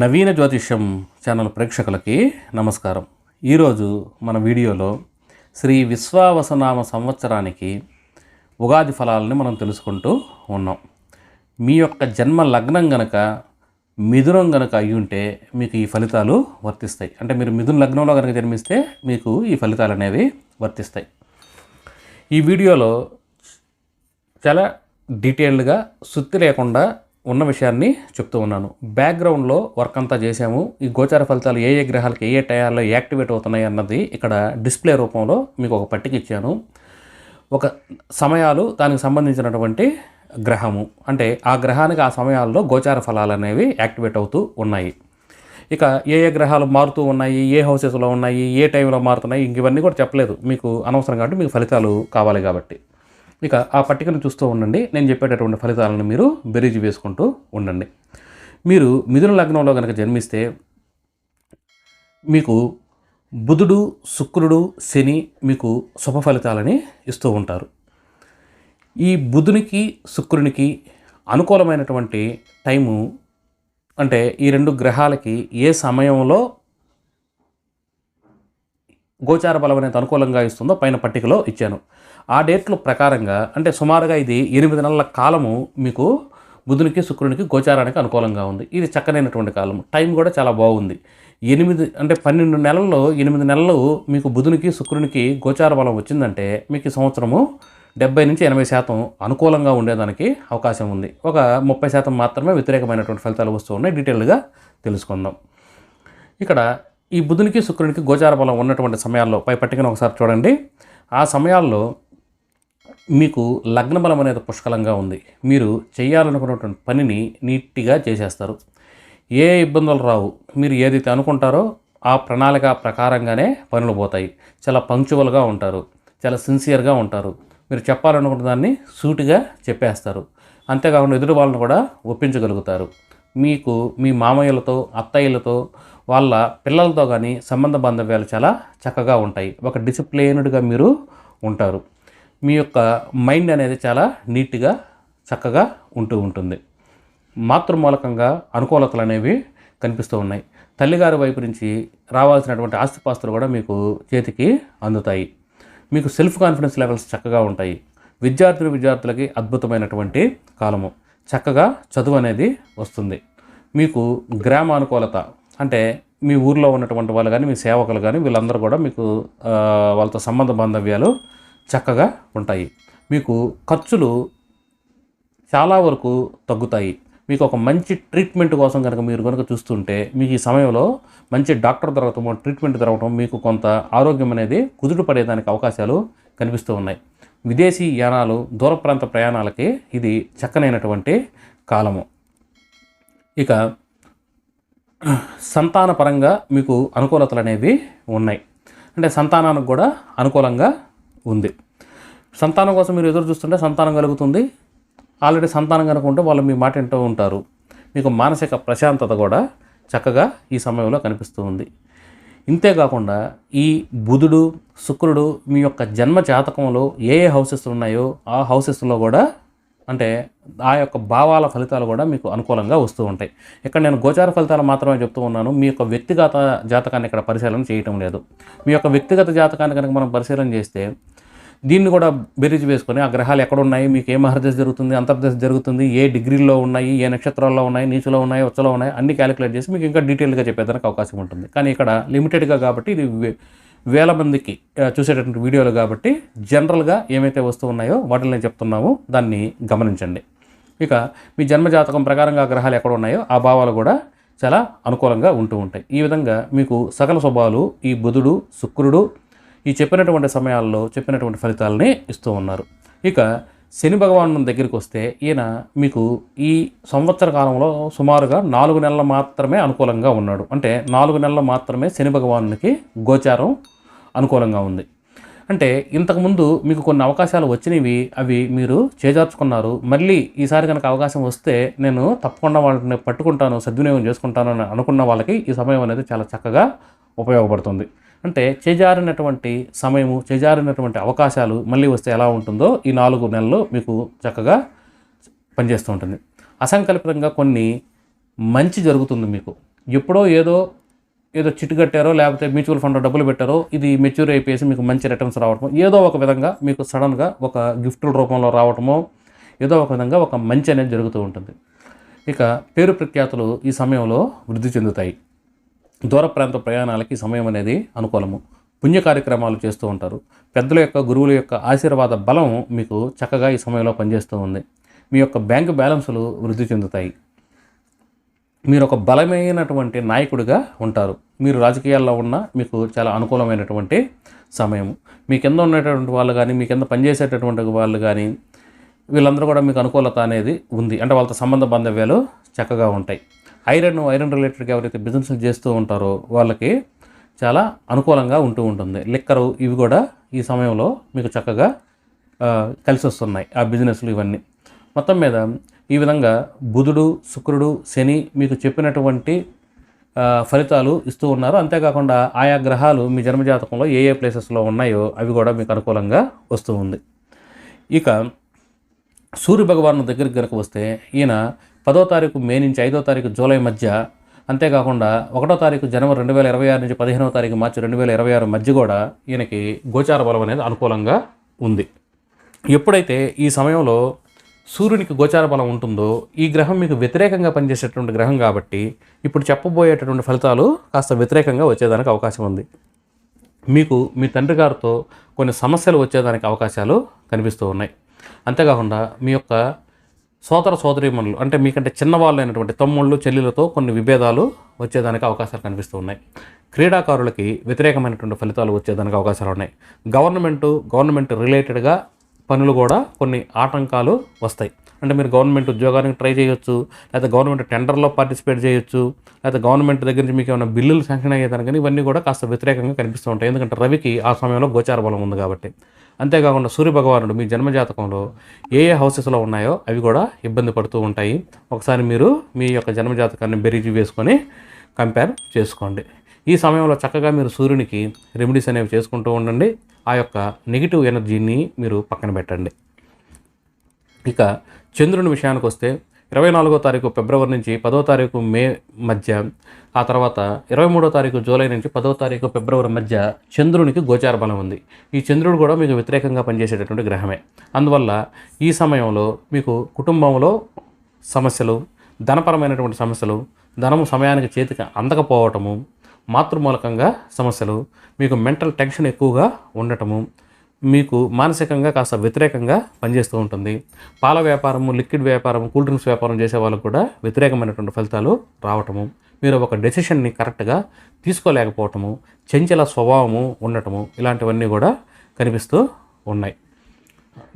నవీన జ్యోతిష్యం ఛానల్ ప్రేక్షకులకి నమస్కారం. ఈరోజు మన వీడియోలో శ్రీ విశ్వావసనామ సంవత్సరానికి ఉగాది ఫలాలని మనం తెలుసుకుంటూ ఉన్నాం. మీ యొక్క జన్మ లగ్నం గనక మిథునం గనక అయి ఉంటే మీకు ఈ ఫలితాలు వర్తిస్తాయి. అంటే మీరు మిథున లగ్నంలో కనుక జన్మిస్తే మీకు ఈ ఫలితాలు అనేవి వర్తిస్తాయి. ఈ వీడియోలో చాలా డీటెయిల్డ్గా సుత్తి లేకుండా ఉన్న విషయాన్ని చెప్తూ ఉన్నాను. బ్యాక్గ్రౌండ్లో వర్క్ అంతా చేశాము. ఈ గోచార ఫలితాలు ఏ ఏ గ్రహాలకు ఏ ఏ టయాల్లో యాక్టివేట్ అవుతున్నాయి అన్నది ఇక్కడ డిస్ప్లే రూపంలో మీకు ఒక పట్టిక ఇచ్చాను. ఒక సమయాలు దానికి సంబంధించినటువంటి గ్రహము. అంటే ఆ గ్రహానికి ఆ సమయాల్లో గోచార ఫలాలు అనేవి యాక్టివేట్ అవుతూ ఉన్నాయి. ఇక ఏ ఏ గ్రహాలు మారుతూ ఉన్నాయి ఏ హౌసెస్లో ఉన్నాయి ఏ టైంలో మారుతున్నాయి ఇంక ఇవన్నీ కూడా చెప్పలేదు. మీకు అనవసరం కాబట్టి మీకు ఫలితాలు కావాలి కాబట్టి. ఇక ఆ పట్టికను చూస్తూ ఉండండి. నేను చెప్పేటటువంటి ఫలితాలను మీరు బెరీజు వేసుకుంటూ ఉండండి. మీరు మిథున లగ్నంలో కనుక జన్మిస్తే మీకు బుధుడు శుక్రుడు శని మీకు శుభ ఫలితాలని ఇస్తూ ఉంటారు. ఈ బుధునికి శుక్రునికి అనుకూలమైనటువంటి టైము అంటే ఈ రెండు గ్రహాలకి ఏ సమయంలో గోచార బలం అనేది అనుకూలంగా ఇస్తుందో పైన పట్టికలో ఇచ్చాను. ఆ డేట్ల ప్రకారంగా అంటే సుమారుగా ఇది ఎనిమిది నెలల కాలము మీకు బుధునికి శుక్రునికి గోచారానికి అనుకూలంగా ఉంది. ఇది చక్కనైనటువంటి కాలం టైం కూడా చాలా బాగుంది. ఎనిమిది అంటే పన్నెండు నెలల్లో ఎనిమిది నెలలు మీకు బుధునికి శుక్రునికి గోచార బలం వచ్చిందంటే మీకు ఈ సంవత్సరము డెబ్బై నుంచి ఎనభై శాతం అనుకూలంగా ఉండేదానికి అవకాశం ఉంది. ఒక ముప్పై శాతం మాత్రమే వ్యతిరేకమైనటువంటి ఫలితాలు వస్తూ ఉన్నాయి. డీటెయిల్గా తెలుసుకుందాం. ఇక్కడ ఈ బుధునికి శుక్రునికి గోచార బలం ఉన్నటువంటి సమయాల్లో పై పట్టికను ఒకసారి చూడండి. ఆ సమయాల్లో మీకు లగ్న బలం అనేది పుష్కలంగా ఉంది. మీరు చేయాలనుకున్నటువంటి పనిని నీట్గా చేసేస్తారు. ఏ ఇబ్బందులు రావు. మీరు ఏదైతే అనుకుంటారో ఆ ప్రణాళిక ప్రకారంగానే పనులు పోతాయి. చాలా పంక్చువల్గా ఉంటారు. చాలా సిన్సియర్గా ఉంటారు. మీరు చెప్పాలనుకున్న దాన్ని సూటిగా చెప్పేస్తారు. అంతేకాకుండా ఎదురు వాళ్ళని కూడా ఒప్పించగలుగుతారు. మీకు మీ మామయ్యలతో అత్తయ్యలతో వాళ్ళ పిల్లలతో కానీ సంబంధ బాంధవ్యాలు చాలా చక్కగా ఉంటాయి. ఒక డిసిప్లైన్డ్గా మీరు ఉంటారు. మీ యొక్క మైండ్ అనేది చాలా నీట్గా చక్కగా ఉంటూ ఉంటుంది. మాతృమూలకంగా అనుకూలతలు అనేవి కనిపిస్తూ ఉన్నాయి. తల్లిగారి వైపు నుంచి రావాల్సినటువంటి ఆస్తిపాస్తులు కూడా మీకు చేతికి అందుతాయి. మీకు సెల్ఫ్ కాన్ఫిడెన్స్ లెవెల్స్ చక్కగా ఉంటాయి. విద్యార్థులు విద్యార్థులకి అద్భుతమైనటువంటి కాలము. చక్కగా చదువు అనేది వస్తుంది. మీకు గ్రామానుకూలత అంటే మీ ఊర్లో ఉన్నటువంటి వాళ్ళు కానీ మీ సేవకులు కానీ వీళ్ళందరూ కూడా మీకు వాళ్ళతో సంబంధ బాంధవ్యాలు చక్కగా ఉంటాయి. మీకు ఖర్చులు చాలా వరకు తగ్గుతాయి. మీకు ఒక మంచి ట్రీట్మెంట్ కోసం కనుక మీరు కనుక చూస్తుంటే మీకు ఈ సమయంలో మంచి డాక్టర్ దొరకటం ట్రీట్మెంట్ దొరకటం మీకు కొంత ఆరోగ్యం అనేది కుదుట పడేదానికి అవకాశాలు కనిపిస్తూ ఉన్నాయి. విదేశీ యానాలు దూర ప్రాంత ప్రయాణాలకి ఇది చక్కనైనటువంటి కాలము. ఇక సంతాన పరంగా మీకు అనుకూలతలు అనేవి ఉన్నాయి. అంటే సంతానానికి కూడా అనుకూలంగా ఉంది. సంతానం కోసం మీరు ఎదురు చూస్తుంటే సంతానం కలుగుతుంది. ఆల్రెడీ సంతానం కనుకుంటే వాళ్ళు మీ మాట వింటూ ఉంటారు. మీకు మానసిక ప్రశాంతత కూడా చక్కగా ఈ సమయంలో కనిపిస్తూ ఉంది. ఇంతేకాకుండా ఈ బుధుడు శుక్రుడు మీ యొక్క జన్మ జాతకంలో ఏ ఏ హౌసెస్ ఉన్నాయో ఆ హౌసెస్లో కూడా అంటే ఆ యొక్క భావాల ఫలితాలు కూడా మీకు అనుకూలంగా వస్తూ ఉంటాయి. ఇక్కడ నేను గోచార ఫలితాలు మాత్రమే చెప్తూ ఉన్నాను. మీ యొక్క వ్యక్తిగత జాతకాన్ని ఇక్కడ పరిశీలన చేయటం లేదు. మీ యొక్క వ్యక్తిగత జాతకాన్ని కనుక మనం పరిశీలన చేస్తే దీన్ని కూడా బెరీజ్ వేసుకొని ఆ గ్రహాలు ఎక్కడ ఉన్నాయి మీకు ఏ మహర్దశ జరుగుతుంది అంతర్దశ జరుగుతుంది ఏ డిగ్రీల్లో ఉన్నాయి ఏ నక్షత్రాల్లో ఉన్నాయి నీచులో ఉన్నాయి ఉచ్చలో ఉన్నాయి అన్ని క్యాలిక్యులేట్ చేసి మీకు ఇంకా డీటెయిల్గా చెప్పేదానికి అవకాశం ఉంటుంది. కానీ ఇక్కడ లిమిటెడ్గా కాబట్టి ఇది వేల మందికి చూసేటటువంటి వీడియోలు కాబట్టి జనరల్గా ఏమైతే వస్తూ ఉన్నాయో వాటిని నేను చెప్తున్నాము. దాన్ని గమనించండి. ఇక మీ జన్మ జాతకం ప్రకారంగా ఆ గ్రహాలు ఎక్కడ ఉన్నాయో ఆ భావాలు కూడా చాలా అనుకూలంగా ఉంటూ ఉంటాయి. ఈ విధంగా మీకు సకల స్వభావాలు ఈ బుధుడు శుక్రుడు ఈ చెప్పినటువంటి సమయాల్లో చెప్పినటువంటి ఫలితాలని ఇస్తూ ఉన్నారు. ఇక శని భగవాను దగ్గరికి వస్తే ఈయన మీకు ఈ సంవత్సర కాలంలో సుమారుగా నాలుగు నెలలు మాత్రమే అనుకూలంగా ఉన్నాడు. అంటే నాలుగు నెలలు మాత్రమే శని భగవానునికి గోచారం అనుకూలంగా ఉంది. అంటే ఇంతకుముందు మీకు కొన్ని అవకాశాలు వచ్చినవి అవి మీరు చేజార్చుకున్నారు. మళ్ళీ ఈసారి కనుక అవకాశం వస్తే నేను తప్పకుండా వాళ్ళని పట్టుకుంటాను సద్వినియోగం చేసుకుంటాను అని అనుకున్న వాళ్ళకి ఈ సమయం అనేది చాలా చక్కగా ఉపయోగపడుతుంది. అంటే చేజారినటువంటి సమయము చేజారినటువంటి అవకాశాలు మళ్ళీ వస్తే ఎలా ఉంటుందో ఈ నాలుగు నెలలు మీకు చక్కగా పనిచేస్తూ ఉంటుంది. అసంకల్పితంగా కొన్ని మంచి జరుగుతుంది మీకు. ఎప్పుడో ఏదో ఏదో చిట్టు కట్టారో లేకపోతే మ్యూచువల్ ఫండ్లో డబ్బులు పెట్టారో ఇది మెచ్యూర్ అయిపోయేసి మీకు మంచి రిటర్న్స్ రావటం ఏదో ఒక విధంగా మీకు సడన్గా ఒక గిఫ్ట్ రూపంలో రావటమో ఏదో ఒక విధంగా ఒక మంచి అనేది జరుగుతూ ఉంటుంది. ఇక పేరు ప్రఖ్యాతులు ఈ సమయంలో వృద్ధి చెందుతాయి. దూర ప్రాంత ప్రయాణాలకి సమయం అనేది అనుకూలము. పుణ్య కార్యక్రమాలు చేస్తూ ఉంటారు. పెద్దల యొక్క గురువుల యొక్క ఆశీర్వాద బలం మీకు చక్కగా ఈ సమయంలో పనిచేస్తూ ఉంది. మీ యొక్క బ్యాంకు బ్యాలెన్సులు వృద్ధి చెందుతాయి. మీరు ఒక బలమైనటువంటి నాయకుడిగా ఉంటారు. మీరు రాజకీయాల్లో ఉన్న మీకు చాలా అనుకూలమైనటువంటి సమయం. మీ కింద ఉన్నటువంటి వాళ్ళు కానీ మీ కింద పనిచేసేటటువంటి వాళ్ళు కానీ వీళ్ళందరూ కూడా మీకు అనుకూలత అనేది ఉంది. అంటే వాళ్ళతో సంబంధ బాంధవ్యాలు చక్కగా ఉంటాయి. ఐరన్ ఐరన్ రిలేటెడ్గా ఎవరైతే బిజినెస్ చేస్తూ ఉంటారో వాళ్ళకి చాలా అనుకూలంగా ఉంటూ ఉంటుంది. లిక్కరు ఇవి కూడా ఈ సమయంలో మీకు చక్కగా కలిసి వస్తున్నాయి ఆ బిజినెస్లు ఇవన్నీ. మొత్తం మీద ఈ విధంగా బుధుడు శుక్రుడు శని మీకు చెప్పినటువంటి ఫలితాలు ఇస్తూ ఉన్నారు. అంతేకాకుండా ఆయా గ్రహాలు మీ జన్మజాతకంలో ఏ ఏ ప్లేసెస్లో ఉన్నాయో అవి కూడా మీకు అనుకూలంగా వస్తూ ఉంది. ఇక సూర్య భగవాన్ దగ్గరికి కనుక వస్తే ఈయన పదో తారీఖు మే నుంచి ఐదో తారీఖు జూలై మధ్య అంతేకాకుండా ఒకటో తారీఖు జనవరి రెండు వేల ఇరవై ఆరు నుంచి పదిహేనవ తారీఖు మార్చి రెండు వేల ఇరవై ఆరు మధ్య కూడా ఈయనకి గోచార బలం అనేది అనుకూలంగా ఉంది. ఎప్పుడైతే ఈ సమయంలో సూర్యునికి గోచార బలం ఉంటుందో ఈ గ్రహం మీకు వ్యతిరేకంగా పనిచేసేటువంటి గ్రహం కాబట్టి ఇప్పుడు చెప్పబోయేటటువంటి ఫలితాలు కాస్త వ్యతిరేకంగా వచ్చేదానికి అవకాశం ఉంది. మీకు మీ తండ్రి గారితో కొన్ని సమస్యలు వచ్చేదానికి అవకాశాలు కనిపిస్తూ ఉన్నాయి. అంతేకాకుండా మీ యొక్క సోదర సోదరీమణులు అంటే మీకంటే చిన్నవాళ్ళు అయినటువంటి తమ్ముళ్ళు చెల్లెలతో కొన్ని విభేదాలు వచ్చేదానికి అవకాశాలు కనిపిస్తూ ఉన్నాయి. క్రీడాకారులకి వ్యతిరేకమైనటువంటి ఫలితాలు వచ్చేదానికి అవకాశాలు ఉన్నాయి. గవర్నమెంట్ గవర్నమెంట్ రిలేటెడ్గా పనులు కూడా కొన్ని ఆటంకాలు వస్తాయి. అంటే మీరు గవర్నమెంట్ ఉద్యోగానికి ట్రై చేయొచ్చు లేదా గవర్నమెంట్ టెండర్లో పార్టిసిపేట్ చేయొచ్చు లేదా గవర్నమెంట్ దగ్గర నుంచి మీకు ఏమైనా బిల్లులు శాంక్షన్ అయ్యేదాని కానీ ఇవన్నీ కూడా కాస్త వ్యతిరేకంగా కనిపిస్తూ ఉంటాయి. ఎందుకంటే రవికి ఆ సమయంలో గోచార బలం ఉంది కాబట్టి. అంతేకాకుండా సూర్యభగవానుడు మీ జన్మజాతకంలో ఏ ఏ హౌసెస్లో ఉన్నాయో అవి కూడా ఇబ్బంది పడుతూ ఉంటాయి. ఒకసారి మీరు మీ యొక్క జన్మజాతకాన్ని బెరీజు వేసుకొని కంపేర్ చేసుకోండి. ఈ సమయంలో చక్కగా మీరు సూర్యునికి రెమెడీస్ అనేవి చేసుకుంటూ ఉండండి. ఆ యొక్క నెగిటివ్ ఎనర్జీని మీరు పక్కన పెట్టండి. ఇక చంద్రుని విషయానికి వస్తే ఇరవై నాలుగో తారీఖు ఫిబ్రవరి నుంచి పదో తారీఖు మే మధ్య ఆ తర్వాత ఇరవై మూడో తారీఖు జూలై నుంచి పదో తారీఖు ఫిబ్రవరి మధ్య చంద్రునికి గోచార బలం ఉంది. ఈ చంద్రుడు కూడా మీకు వ్యతిరేకంగా పనిచేసేటటువంటి గ్రహమే. అందువల్ల ఈ సమయంలో మీకు కుటుంబంలో సమస్యలు ధనపరమైనటువంటి సమస్యలు ధనము సమయానికి చేతికి అందకపోవటము మాతృమూలకంగా సమస్యలు మీకు మెంటల్ టెన్షన్ ఎక్కువగా ఉండటము మీకు మానసికంగా కాస్త వ్యతిరేకంగా పనిచేస్తూ ఉంటుంది. పాల వ్యాపారము లిక్విడ్ వ్యాపారం కూల్ డ్రింక్స్ వ్యాపారం చేసే వాళ్ళకు కూడా వ్యతిరేకమైనటువంటి ఫలితాలు రావటము మీరు ఒక డెసిషన్ని కరెక్ట్గా తీసుకోలేకపోవటము చెంచల స్వభావము ఉండటము ఇలాంటివన్నీ కూడా కనిపిస్తూ ఉన్నాయి.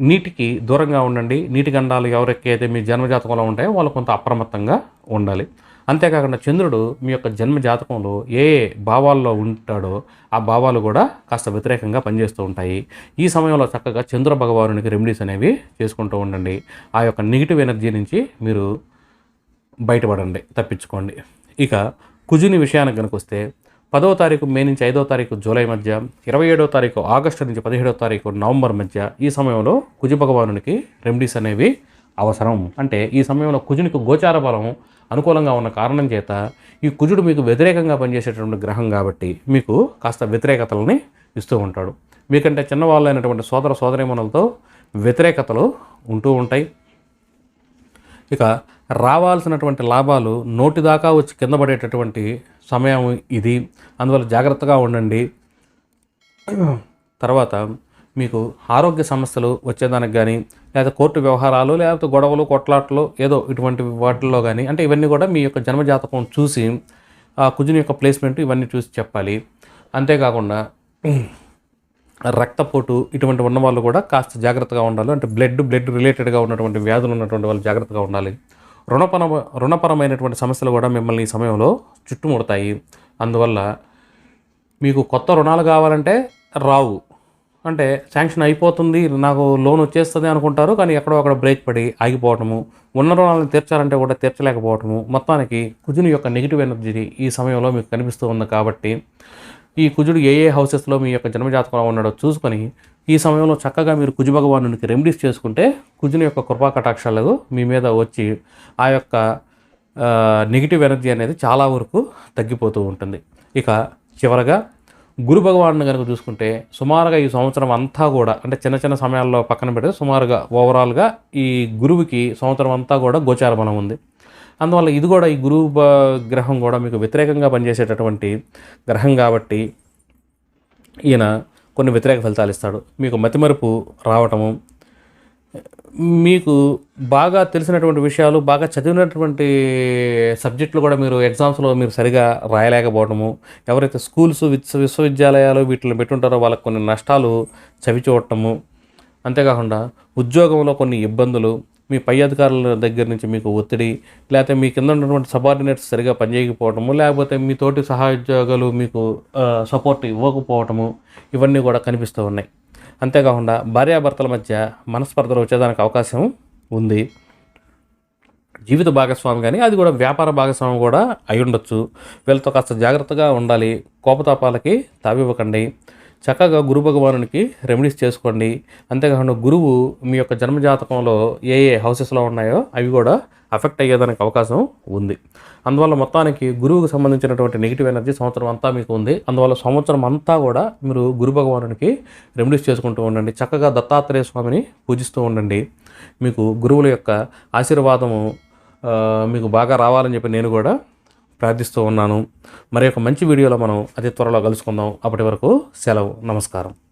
నీటికి దూరంగా ఉండండి. నీటి గండాలు ఎవరికైతే మీ జన్మజాతకంలో ఉంటాయో వాళ్ళు కొంత అప్రమత్తంగా ఉండాలి. అంతేకాకుండా చంద్రుడు మీ యొక్క జన్మ జాతకంలో ఏ భావాల్లో ఉంటాడో ఆ భావాలు కూడా కాస్త వ్యతిరేకంగా పనిచేస్తూ ఉంటాయి. ఈ సమయంలో చక్కగా చంద్ర భగవానునికి రెమెడీస్ అనేవి చేసుకుంటూ ఉండండి. ఆ యొక్క నెగిటివ్ ఎనర్జీ నుంచి మీరు బయటపడండి తప్పించుకోండి. ఇక కుజుని విషయానికి కనుక వస్తే పదవ తారీఖు మే నుంచి ఐదవ తారీఖు జూలై మధ్య ఇరవై ఏడవ తారీఖు ఆగస్టు నుంచి పదిహేడవ తారీఖు నవంబర్ మధ్య ఈ సమయంలో కుజ భగవానునికి రెమెడీస్ అనేవి అవసరం. అంటే ఈ సమయంలో కుజునికి గోచార బలం అనుకూలంగా ఉన్న కారణం చేత ఈ కుజుడు మీకు వ్యతిరేకంగా పనిచేసేటటువంటి గ్రహం కాబట్టి మీకు కాస్త వ్యతిరేకతలని ఇస్తూ ఉంటాడు. మీకంటే చిన్నవాళ్ళు అయినటువంటి సోదర సోదరీమణులతో వ్యతిరేకతలు ఉంటూ ఉంటాయి. ఇక రావాల్సినటువంటి లాభాలు నోటి దాకా వచ్చి కింద పడేటటువంటి సమయం ఇది. అందువల్ల జాగ్రత్తగా ఉండండి. తర్వాత మీకు ఆరోగ్య సమస్యలు వచ్చేదానికి కానీ లేదా కోర్టు వ్యవహారాలు లేకపోతే గొడవలు కొట్లాటలు ఏదో ఇటువంటి వాటిల్లో కానీ అంటే ఇవన్నీ కూడా మీ యొక్క జన్మజాతకం చూసి ఆ కుజుని యొక్క ప్లేస్మెంట్ ఇవన్నీ చూసి చెప్పాలి. అంతేకాకుండా రక్తపోటు ఇటువంటి ఉన్న వాళ్ళు కూడా కాస్త జాగ్రత్తగా ఉండాలి. అంటే బ్లడ్ బ్లడ్ రిలేటెడ్గా ఉన్నటువంటి వ్యాధులు ఉన్నటువంటి వాళ్ళు జాగ్రత్తగా ఉండాలి. రుణపర రుణపరమైనటువంటి సమస్యలు కూడా మిమ్మల్ని ఈ సమయంలో చుట్టుముడతాయి. అందువల్ల మీకు కొత్త రుణాలు కావాలంటే రావు. అంటే శాంక్షన్ అయిపోతుంది నాకు లోన్ వచ్చేస్తుంది అనుకుంటారు కానీ ఎక్కడో అక్కడ బ్రేక్ పడి ఆగిపోవటము. ఉన్న రుణాలను తీర్చాలంటే కూడా తీర్చలేకపోవటము. మొత్తానికి కుజుని యొక్క నెగిటివ్ ఎనర్జీ ఈ సమయంలో మీకు కనిపిస్తూ ఉంది కాబట్టి ఈ కుజుడు ఏ ఏ హౌసెస్లో మీ యొక్క జన్మజాతకంలో ఉన్నాడో చూసుకొని ఈ సమయంలో చక్కగా మీరు కుజు భగవానునికి రెమెడీస్ చేసుకుంటే కుజుని యొక్క కృపా కటాక్షాలు మీ మీద వచ్చి ఆ యొక్క నెగిటివ్ ఎనర్జీ అనేది చాలా వరకు తగ్గిపోతూ ఉంటుంది. ఇక చివరగా గురు భగవాను కనుక చూసుకుంటే సుమారుగా ఈ సంవత్సరం అంతా కూడా అంటే చిన్న చిన్న సమయాల్లో పక్కన పెడితే సుమారుగా ఓవరాల్గా ఈ గురువుకి సంవత్సరం అంతా కూడా గోచార బలం ఉంది. అందువల్ల ఇది కూడా ఈ గురువు గ్రహం కూడా మీకు వ్యతిరేకంగా పనిచేసేటటువంటి గ్రహం కాబట్టి ఈయన కొన్ని వ్యతిరేక ఫలితాలు ఇస్తాడు. మీకు మతిమరుపు రావటము మీకు బాగా తెలిసినటువంటి విషయాలు బాగా చదివినటువంటి సబ్జెక్టులు కూడా మీరు ఎగ్జామ్స్లో మీరు సరిగా రాయలేకపోవడము ఎవరైతే స్కూల్స్ విశ్వ విశ్వవిద్యాలయాలు వీటిని పెట్టుంటారో వాళ్ళకి కొన్ని నష్టాలు చవి చూడటము అంతేకాకుండా ఉద్యోగంలో కొన్ని ఇబ్బందులు మీ పై అధికారుల దగ్గర నుంచి మీకు ఒత్తిడి లేకపోతే మీ కింద ఉన్నటువంటి సబార్డినేట్స్ సరిగా పనిచేయకపోవటము లేకపోతే మీ తోటి సహాయోద్యోగాలు మీకు సపోర్ట్ ఇవ్వకపోవటము ఇవన్నీ కూడా కనిపిస్తూ ఉన్నాయి. అంతేకాకుండా భార్యాభర్తల మధ్య మనస్పర్ధలు వచ్చేదానికి అవకాశం ఉంది. జీవిత భాగస్వామి కానీ అది కూడా వ్యాపార భాగస్వామి కూడా అయి ఉండొచ్చు. వీళ్ళతో కాస్త జాగ్రత్తగా ఉండాలి. కోపతాపాలకి తావివ్వకండి. చక్కగా గురు భగవానునికి రెమెడీస్ చేసుకోండి. అంతేకాకుండా గురువు మీ యొక్క జన్మజాతకంలో ఏ ఏ హౌసెస్లో ఉన్నాయో అవి కూడా అఫెక్ట్ అయ్యేదానికి అవకాశం ఉంది. అందువల్ల మొత్తానికి గురువుకు సంబంధించినటువంటి నెగిటివ్ ఎనర్జీ సంవత్సరం అంతా మీకు ఉంది. అందువల్ల సంవత్సరం అంతా కూడా మీరు గురు భగవానునికి రెమెడీస్ చేసుకుంటూ ఉండండి. చక్కగా దత్తాత్రేయ స్వామిని పూజిస్తూ ఉండండి. మీకు గురువుల యొక్క ఆశీర్వాదము మీకు బాగా రావాలని చెప్పి నేను కూడా ప్రార్థిస్తూ ఉన్నాను. మరి ఒక మంచి వీడియోలో మనం అతి త్వరలో కలుసుకుందాం. అప్పటి వరకు సెలవు. నమస్కారం.